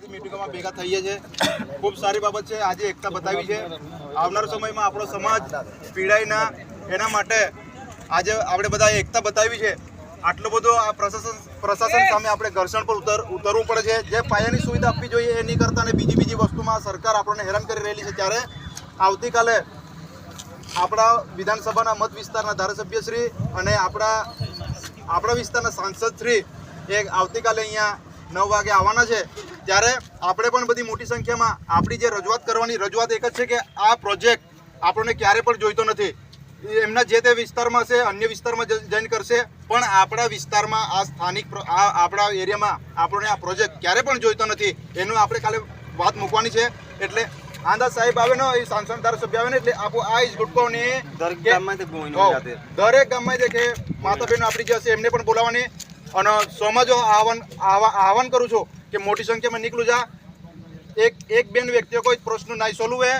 બધી મિટિંગોમાં ભેગા થઈએ છીએ ખૂબ સારી બાબત છે. આજે એકતા બતાવી છે. આવનાર સમયમાં આપણો સમાજ પીડાય ના એના માટે આજે આપણે બધા એકતા બતાવી છે. આટલો બધો આ પ્રશાસન પ્રશાસન સામે આપણે ઘર્ષણ પર ઉતર ઉતરવું પડે છે. જે પાયાની સુવિધા આપવી જોઈએ એ નહીં કરતા અને બીજી બીજી વસ્તુમાં સરકાર આપણને હેરાન કરી રહેલી છે. ત્યારે આવતીકાલે આપણા વિધાનસભાના મત વિસ્તારના ધારાસભ્યશ્રી અને આપણા આપણા વિસ્તારના સાંસદશ્રી એ આવતીકાલે અહીંયા નવ વાગે આવવાના છે. ત્યારે આપણે પણ બધી મોટી સંખ્યામાં આપણી જે રજૂઆત કરવાની રજૂઆત એક જ છે કે આ પ્રોજેક્ટ આપણને ક્યારે પણ જોઈતો નથી. એમના જે તે વિસ્તારમાં છે અન્ય વિસ્તારમાં જ- જઈને કરશે પણ આપણા વિસ્તારમાં આ સ્થાનિક આ આપણા એરિયામાં આપણને આ પ્રોજેક્ટ ક્યારે પણ જોઈતો નથી એનું આપણે કાલે વાત મૂકવાની છે. એટલે આંદા સાહેબ આવે ને એ સાંસદ ધારાસભ્ય આવે ને એટલે આપો આ જ ગુટકોને દરેક ગામમાં જે કે માતા બહેનો આપણી જે હશે એમને પણ બોલાવવાની. અને સમાજો આહવાન આહવાન કરું છું કે મોટી સંખ્યામાં નીકળું જા. એક એક બેન વ્યક્તિઓ કોઈ પ્રશ્ન નાઈ સોલ્વ. હે